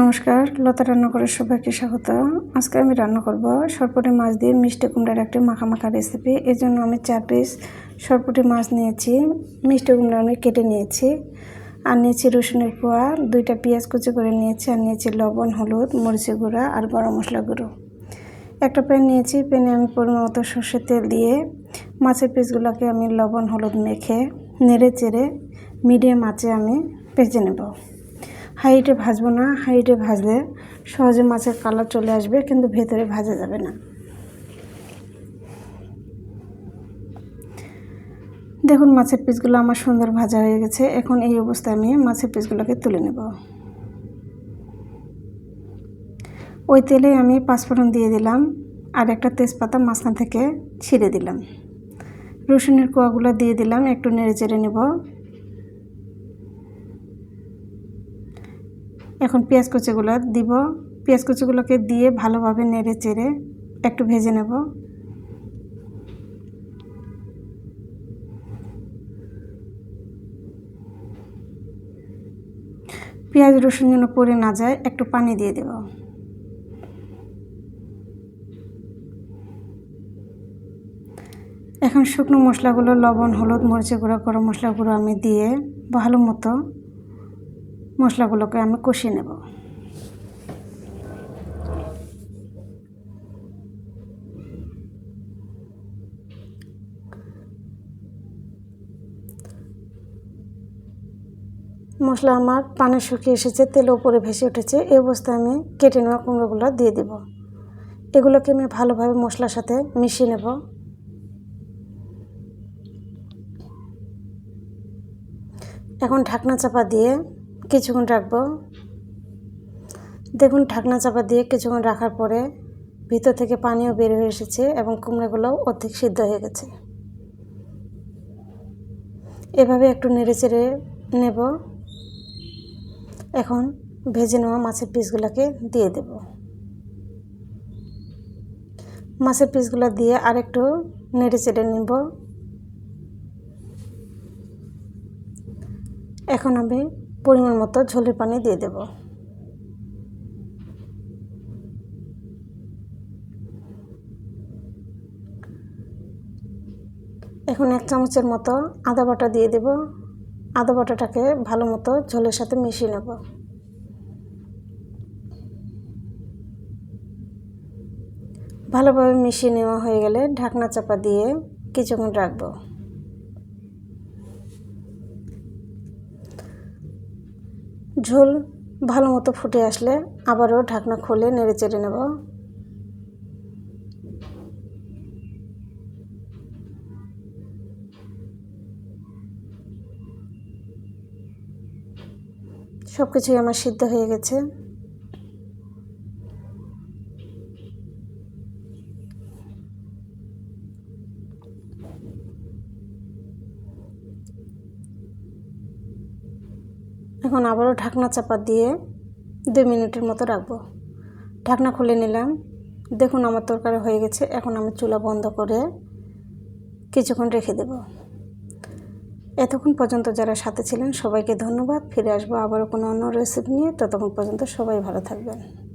নমস্কার, লতা রান্নাঘরের সবাইকে স্বাগত। আজকে আমি রান্না করব সরপুটি মাছ দিয়ে মিষ্টি কুমড়ার একটি মাখা রেসিপি এর জন্য আমি চার পিস সরপুটি মাছ নিয়েছি। মিষ্টি কুমড়া আমি কেটে নিয়েছি। আর নিয়েছি রসুনের কোয়া, দুইটা পেঁয়াজ কুচি করে নিয়েছি আর নিয়েছি লবণ, হলুদ মরিচি গুঁড়া আর গরম মশলা গুঁড়ো। একটা প্যান নিয়েছি, প্যানে আমি পরিমাণ মতো সর্ষের তেল দিয়ে মাছের পিসগুলোকে আমি লবণ, হলুদ মেখে নেড়ে চেড়ে মিডিয়াম আঁচে আমি ভেজে নেব। হাইটে ভাজবো না হাইটে ভাজলে সহজে মাছের কালার চলে আসবে, কিন্তু ভেতরে ভাজা যাবে না। দেখুন, মাছের পিসগুলো আমার সুন্দর ভাজা হয়ে গেছে। এখন এই অবস্থায় আমি মাছের পিসগুলোকে তুলে নেব। ওই তেলে আমি পাঁচফোড়ন দিয়ে দিলাম আর একটা তেজপাতা মাঝখান থেকে ছিঁড়ে দিলাম। রসুনের কোয়াগুলো দিয়ে দিলাম, একটু নেড়ে চেড়ে নেব। এখন পেঁয়াজ কুচিগুলো দিব। পেঁয়াজ কুচিগুলোকে দিয়ে ভালোভাবে নেড়ে চেড়ে একটু ভেজে নেব। পেঁয়াজ, রসুন যেন পরে না যায়, একটু পানি দিয়ে দেব। এখন শুকনো মশলাগুলো, লবণ, হলুদ মরিচে গুঁড়ো, গরম মশলা গুঁড়ো আমি দিয়ে ভালো মতো মশলাগুলোকে আমি কষিয়ে নেব। মশলা আমার পানি শুকিয়ে এসেছে, তেল উপরে ভেসে উঠেছে, এই অবস্থায় আমি কেটে নেওয়া কুমড়োগুলো দিয়ে দেব। এগুলোকে আমি ভালোভাবে মশলার সাথে মিশিয়ে নেব। এখন ঢাকনা চাপা দিয়ে কিছুক্ষণ রাখব। দেখুন, ঢাকনা চাপা দিয়ে কিছুক্ষণ রাখার পরে ভিতর থেকে পানিও বের হয়ে এসেছে এবং কুমড়োগুলোও অর্ধেক সিদ্ধ হয়ে গেছে। এভাবে একটু নেড়ে চেড়ে নেব। এখন ভেজে নেওয়া মাছের পিসগুলোকে দিয়ে দেব। মাছের পিসগুলো দিয়ে আরেকটু নেড়ে চেড়ে নেব। এখন আমি পরিমাণ মতো ঝোলের পানি দিয়ে দেব। এখন এক চামচের মতো আদা বাটা দিয়ে দেব। আদা বাটাটাকে ভালো মতো ঝোলের সাথে মিশিয়ে নেব। ভালোভাবে মিশিয়ে নেওয়া হয়ে গেলে ঢাকনা চাপা দিয়ে কিছুক্ষণ রাখব। ঝোল ভালো মতো ফুটে আসলে আবারও ঢাকনা খুলে নেড়ে চেড়ে নেব। সব কিছুই আমার সিদ্ধ হয়ে গেছে। এখন আবারও ঢাকনা চাপা দিয়ে দুই মিনিটের মতো রাখব। ঢাকনা খুলে নিলাম। দেখুন আমার তরকারি হয়ে গেছে। এখন আমি চুলা বন্ধ করে কিছুক্ষণ রেখে দেব। এতক্ষণ পর্যন্ত যারা সাথে ছিলেন, সবাইকে ধন্যবাদ। ফিরে আসব আবারও কোনো অন্য রেসিপি নিয়ে। ততক্ষণ পর্যন্ত সবাই ভালো থাকবেন।